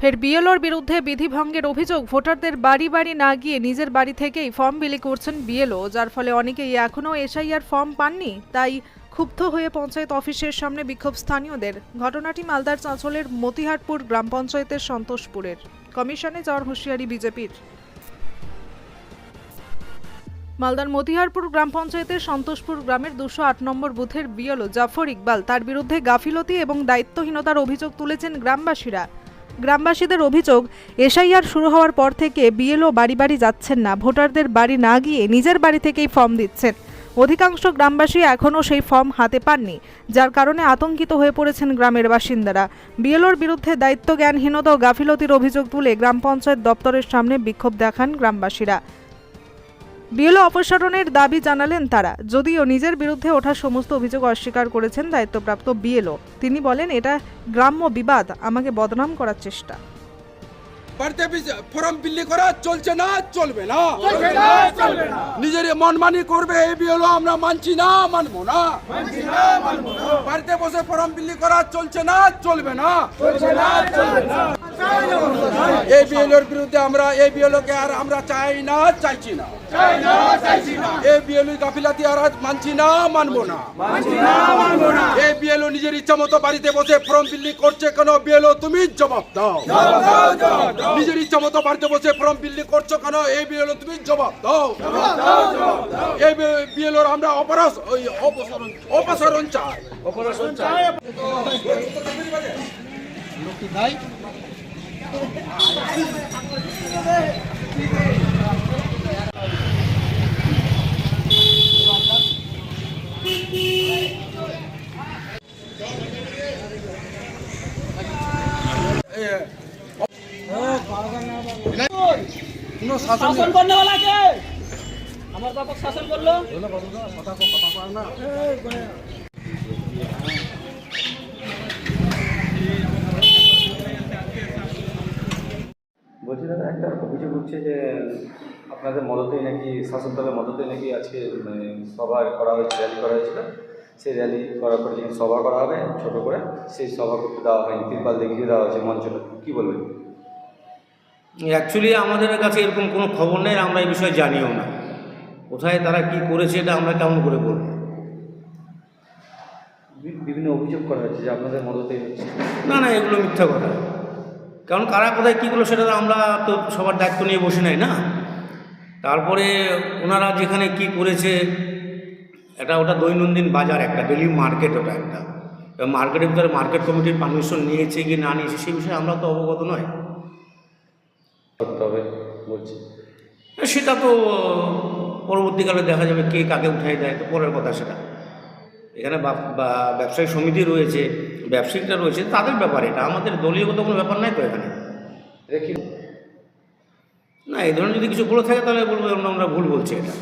ফের বিএলওর বিরুদ্ধে বিধিভঙ্গের অভিযোগ ভোটারদের বাড়ি বাড়ি না গিয়ে নিজের বাড়ি থেকেই ফর্ম বিলি করছেন বিএলও, যার ফলে অনেকেই এখনও এসআইআর ফর্ম পাননি, তাই ক্ষুব্ধ হয়ে পঞ্চায়েত অফিসের সামনে বিক্ষোভ স্থানীয়দের। ঘটনাটি মালদার চাঁচলের মতিহারপুর গ্রাম পঞ্চায়েতের সন্তোষপুরের। কমিশনে যাওয়ার হুঁশিয়ারি বিজেপির। মালদার মতিহারপুর গ্রাম পঞ্চায়েতের সন্তোষপুর গ্রামের দুশো আট নম্বর বুথের বিএলও জাফর ইকবাল তার বিরুদ্ধে গাফিলতি এবং দায়িত্বহীনতার অভিযোগ তুলেছেন গ্রামবাসীরা। গ্রামবাসীদের অভিযোগ, এসআইআর শুরু হওয়ার পর থেকে বিএলও বাড়ি বাড়ি যাচ্ছেন না। ভোটারদের বাড়ি না গিয়ে নিজের বাড়ি থেকেই ফর্ম দিচ্ছেন। অধিকাংশ গ্রামবাসী এখনও সেই ফর্ম হাতে পাননি, যার কারণে আতঙ্কিত হয়ে পড়েছেন গ্রামের বাসিন্দারা। বিএলওর বিরুদ্ধে দায়িত্ব জ্ঞানহীনতা ও গাফিলতির অভিযোগ তুলে গ্রাম পঞ্চায়েত দপ্তরের সামনে বিক্ষোভ দেখান গ্রামবাসীরা। বিএলও অপসারণের দাবি জানালেন তারা যদিও নিজের বিরুদ্ধে ওঠা সমস্ত অভিযোগ অস্বীকার করেছেন দায়িত্বপ্রাপ্ত বিএলও। তিনি বলেন এটা গ্রাম্য বিবাদ আমাকে বদনাম করার চেষ্টা। বাড়িতে ফর্ম বিলি করা চলছে না চলবে না। নিজের মনমানি করবে এই বিয়ে আমরা মানছি না মানবো না। বাড়িতে বসে ফর্ম বিলি করা চলছে না চলবে না। এই বিএলওর বিরুদ্ধে আমরা এই বিএলওকে আর আমরা চাই না চাইছি না। এই বিএলও গাফিলাতি আর আজ মানছি না মানবো না। এই বিএলও নিজের ইচ্ছা মতো বাড়িতে বসে ফর্ম বিলি করছে কেন? বিএলও তুমি জবাব দাও। নিজের ইচ্ছা মতো বাড়িতে বসে ফর্ম বিলি করছ কেন? এই বিএলও তুমি জবাব দাও। এই বিএলওর আমরা অপরাশ ওই অপসারণ অপসারণ চাই। অপসারণ চাই। শাসন করলে वाला কে আমার বাপক শাসন করল কথা কথা না একটা অভিযোগ উঠছে যে আপনাদের মদতেই নাকি শাসক দলের মদতেই নাকি আজকে মানে সভা করা হয়েছে র্যালি করা হয়েছিল। সেই র্যালি করার পরে যখন সভা করা হবে ছোট করে সেই সভা করতে দেওয়া হয়নি। তিরপাল দেখিয়ে দেওয়া হয়েছে মঞ্চটা কী বলবেন? অ্যাকচুয়ালি আমাদের কাছে এরকম কোনো খবর নেই আমরা এই বিষয়ে জানিও না। কোথায় তারা কি করেছে এটা আমরা কেমন করে বলব? বিভিন্ন অভিযোগ করা হয়েছে যে আপনাদের মদতেই হচ্ছে। না না এগুলো মিথ্যা কথা। কারণ কারা কোথায় কী করল সেটা তো আমরা তো সবার দায়িত্ব নিয়ে বসে নাই না। তারপরে ওনারা যেখানে কি করেছে এটা ওটা দৈনন্দিন বাজার একটা ডেলি মার্কেট ওটা একটা। মার্কেটের ভিতরে মার্কেট কমিটির পারমিশন নিয়েছে কি না নিয়েছে সেই বিষয়ে আমরা তো অবগত নয়। হবে বলছি। সেটা তো পরবর্তীকালে দেখা যাবে কে কাকে উঠাই দেয় তো পরের কথা সেটা। এখানে ব্যবসায়ী সমিতি রয়েছে ব্যবসায়িকরা রয়েছে তাদের ব্যাপার এটা। আমাদের দলীয়গত কোনো ব্যাপার নাই তো এখানে। না এই ধরনের যদি কিছু বলে থাকে তাহলে বলব আমরা ভুল বলছি এটা।